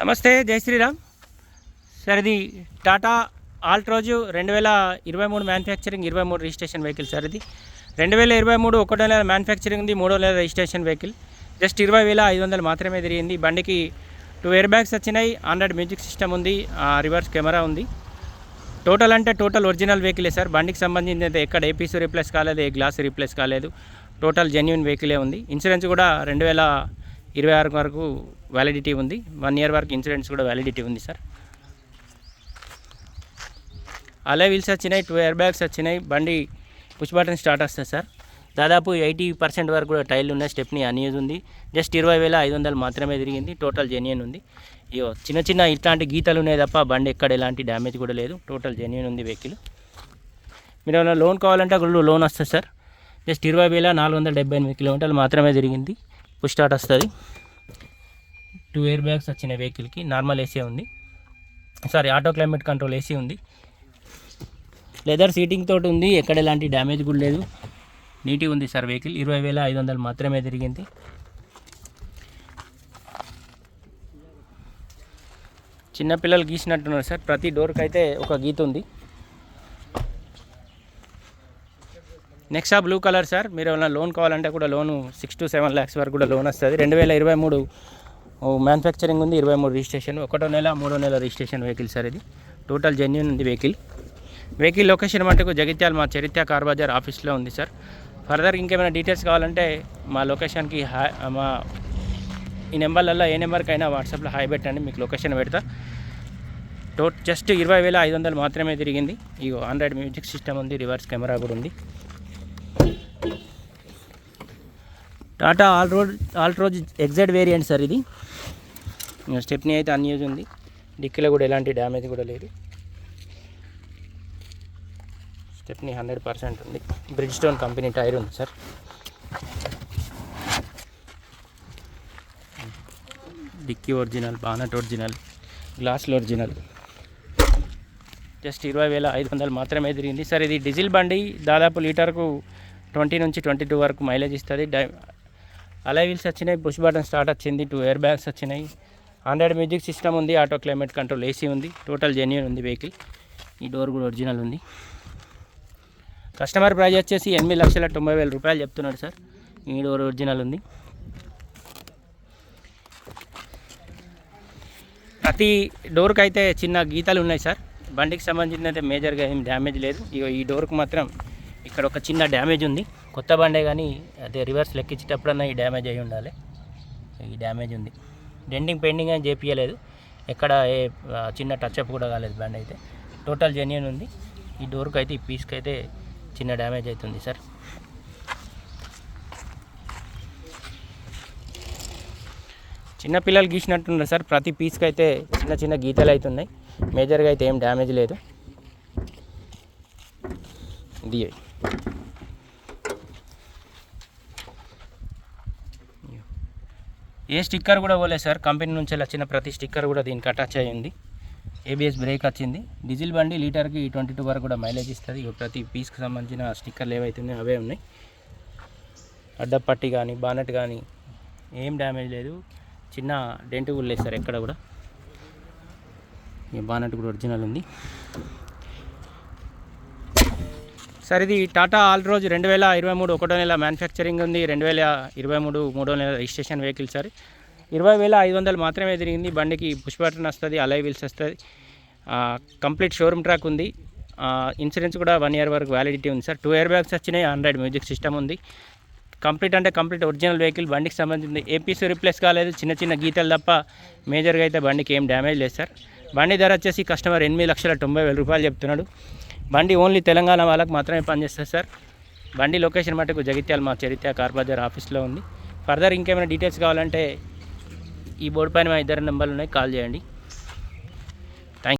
నమస్తే జై శ్రీరామ్. సార్ ఇది టాటా ఆల్ట్రోజు రెండు వేల ఇరవై మూడు మ్యానుఫ్యాక్చరింగ్ ఇరవై మూడు రిజిస్ట్రేషన్ వెహికల్ సార్ ఇది. రెండు వేల ఇరవై మూడు ఒకటో నెల మ్యానుఫ్యాక్చరింగ్ది ఉంది మూడో నెల రిజిస్ట్రేషన్ వెహికల్. జస్ట్ ఇరవై వేల ఐదు వందలు మాత్రమే తిరిగింది. బండికి టూ ఎయిర్ బ్యాగ్స్ వచ్చినాయి ఆండ్రాయిడ్ మ్యూజిక్ సిస్టమ్ ఉంది రివర్స్ కెమెరా ఉంది. టోటల్ అంటే టోటల్ ఒరిజినల్ వెహికలే సార్. బండికి సంబంధించి అయితే ఎక్కడ ఏ పీసు రీప్లేస్ కాలేదు ఏ గ్లాస్ రీప్లేస్ కాలేదు. టోటల్ జెన్యున్ వెహికలే ఉంది. ఇన్సూరెన్స్ కూడా రెండు వేల ఇరవై ఆరు వరకు వ్యాలిడిటీ ఉంది. వన్ ఇయర్ వరకు ఇన్సూరెన్స్ కూడా వ్యాలిడిటీ ఉంది సార్ అలా వీల్స్ వచ్చినాయి టూ ఇయర్ బ్యాగ్స్ వచ్చినాయి బండి పుష్ బటన్ స్టార్ట్ వస్తుంది సార్ దాదాపు ఎయిటీ పర్సెంట్ వరకు కూడా టైర్లు ఉన్నాయి స్టెప్ని అన్యూజ్ ఉంది. జస్ట్ ఇరవై వేల ఐదు వందలు మాత్రమే తిరిగింది టోటల్ జెన్యున్ ఉంది. ఇగో చిన్న చిన్న ఇట్లాంటి గీతలు ఉన్నాయి తప్ప బండి ఎక్కడ ఎలాంటి డ్యామేజ్ కూడా లేదు టోటల్ జెన్యున్ ఉంది వెహికల్ మీరు ఏమైనా లోన్ కావాలంటే అక్కడ లోన్ వస్తుంది సార్ జస్ట్ ఇరవై వేల నాలుగు వందల డెబ్బై ఎనిమిది కిలోమీటర్లు మాత్రమే తిరిగింది. పుష్ స్టార్ట్ వస్తుంది. టూ ఇయర్ బ్యాగ్స్ వచ్చిన వెహికల్కి నార్మల్ ఏసీ ఉంది. Sorry auto climate control AC ఉంది. లెదర్ సీటింగ్ తోటి ఉంది. ఎక్కడ ఎలాంటి డ్యామేజ్ కూడా లేదు. నీట్గా ఉంది సార్ వెహికల్ ఇరవై వేల ఐదు వందలు మాత్రమే తిరిగింది. చిన్నపిల్లలు గీసినట్టున్నారు సార్. ప్రతి డోర్కి అయితే ఒక గీత ఉంది. నెక్స్ట్ ఆ బ్లూ కలర్ సార్ మీరు ఏమైనా లోన్ కావాలంటే కూడా loan six to seven lakhs వరకు కూడా లోన్ వస్తుంది. రెండు వేల ఇరవై మూడు మ్యానుఫ్యాక్చరింగ్ ఉంది ఇరవై మూడు రిజిస్ట్రేషన్ ఒకటో నెల మూడో నెల రిజిస్ట్రేషన్ వెహికల్ సార్ ఇది. టోటల్ జెన్యున్ ఉంది వెహికల్ వెహికల్ లొకేషన్ మటుకు జగిత్యాల మా చరిత్ర కార్ బజార్ ఆఫీస్లో ఉంది సార్. ఫర్దర్ ఇంకేమైనా డీటెయిల్స్ కావాలంటే మా లొకేషన్కి హాయ్ మా ఈ నెంబర్లలో ఏ నెంబర్కైనా వాట్సాప్లో హాయ్ పెట్టండి మీకు లొకేషన్ పెడతా. టో జస్ట్ ఇరవై వేల ఐదు వందలు మాత్రమే తిరిగింది. ఇగో ఆండ్రాయిడ్ మ్యూజిక్ సిస్టమ్ ఉంది రివర్స్ కెమెరా కూడా ఉంది. Tata Altroz Altroz excite variant sir ఇది. స్టెప్నీ అయితే అన్యూజ్ ఉంది. డిక్కీలో కూడా ఎలాంటి డ్యామేజ్ కూడా లేదు. స్టెప్నీ హండ్రెడ్ పర్సెంట్ ఉంది. బ్రిడ్జ్ స్టోన్ కంపెనీ టైర్ ఉంది sir. Dickey original bonnet original గ్లాస్లు original. Just ఇరవై వేల ఐదు వందలు మాత్రమే తిరిగింది. సార్ ఇది డీజిల్ బండి దాదాపు లీటర్కు ట్వంటీ నుంచి ట్వంటీ టూ వరకు మైలేజ్ ఇస్తుంది. డై అలై వీల్స్ వచ్చినాయి పుష్ బటన్ స్టార్ట్ వచ్చింది టూ ఎయిర్ బ్యాగ్స్ వచ్చినాయి. ఆండ్రాయిడ్ మ్యూజిక్ సిస్టమ్ ఉంది ఆటో క్లైమేట్ కంట్రోల్ ఏసీ ఉంది టోటల్ జెన్యున్ ఉంది వెహికల్ ఈ డోర్ కూడా ఒరిజినల్ ఉంది. కస్టమర్ ప్రైజ్ వచ్చేసి ఎనిమిది లక్షల తొంభై వేల రూపాయలు చెప్తున్నాడు సార్. ఈ డోర్ ఒరిజినల్ ఉంది. ప్రతి డోర్కి అయితే చిన్న గీతలు ఉన్నాయి సార్. బండికి సంబంధించిన అయితే మేజర్గా ఏం డ్యామేజ్ లేదు. ఇగో ఈ డోర్కి మాత్రం ఇక్కడ ఒక చిన్న డ్యామేజ్ ఉంది. కొత్త బండే కానీ అదే రివర్స్ లెక్కించేటప్పుడన్నా ఈ డ్యామేజ్ అయి ఉండాలి. ఈ డ్యామేజ్ ఉంది. డెండింగ్ పెండింగ్ అని చేపించలేదు ఎక్కడ ఏ చిన్న టచ్అప్ కూడా కాలేదు బండి అయితే. టోటల్ జెన్యున్ ఉంది. ఈ డోర్కి అయితే ఈ పీస్కి అయితే చిన్న డ్యామేజ్ అవుతుంది సార్ చిన్న పిల్లలు గీసినట్టున్నారు సార్ ప్రతి పీస్కి అయితే చిన్న చిన్న గీతలు అవుతున్నాయి మేజర్గా అయితే ఏం డ్యామేజ్ లేదు. ఇది. ఏ స్టిక్కర్ కూడా పోలేదు సార్. కంపెనీ నుంచి వచ్చిన ప్రతి స్టిక్కర్ కూడా దీనికి అటాచ్ అయ్యింది ఏబిఎస్ బ్రేక్ వచ్చింది. డీజిల్ బండి లీటర్కి ట్వంటీ టూ వరకు కూడా మైలేజ్ ఇస్తుంది. ప్రతి పీస్కి సంబంధించిన స్టిక్కర్లు ఏవైతే ఉన్నాయో అవే ఉన్నాయి. అడ్డపట్టి కానీ బానెట్ కానీ ఏం డ్యామేజ్ లేదు. చిన్న డెంట్ కూడా లేదు సార్ ఎక్కడ కూడా. ఈ బానెట్ కూడా ఒరిజినల్ ఉంది. సార్ ఇది టాటా ఆల్ రోజు రెండు వేల ఇరవై మూడు ఒకటో నెల మ్యానుఫ్యాక్చరింగ్ ఉంది రెండు వేల ఇరవై మూడు మూడో నెల రిజిస్ట్రేషన్ వెహికల్ సార్. ఇరవై వేల ఐదు వందలు మాత్రమే తిరిగింది బండికి పుష్ బటన్ వస్తుంది అలై వీల్స్ వస్తుంది. కంప్లీట్ షోరూమ్ ట్రాక్ ఉంది. ఇన్సూరెన్స్ కూడా వన్ ఇయర్ వరకు వ్యాలిడిటీ ఉంది సార్. టూ ఇయర్ బ్యాగ్స్ వచ్చినాయి ఆండ్రాయిడ్ మ్యూజిక్ సిస్టమ్ ఉంది. కంప్లీట్ అంటే కంప్లీట్ ఒరిజినల్ వెహికల్ బండికి సంబంధించింది. ఏపీసీ రిప్లేస్ కాలేదు చిన్న చిన్న గీతలు తప్ప మేజర్గా అయితే బండికి ఏం డ్యామేజ్ లేదు సార్. బండి ధర వచ్చేసి కస్టమర్ ఎనిమిది లక్షల తొంభై వేల రూపాయలు చెప్తున్నాడు. బండి ఓన్లీ తెలంగాణ వాళ్ళకి మాత్రమే పనిచేస్తుంది సార్. బండి లొకేషన్ మటుకు జగిత్యాల మా చరిత్ర కార్ బజార్ ఆఫీస్లో ఉంది. ఫర్దర్ ఇంకేమైనా డీటెయిల్స్ కావాలంటే ఈ బోర్డు పైన మా ఇద్దరు నెంబర్లు ఉన్నాయి కాల్ చేయండి.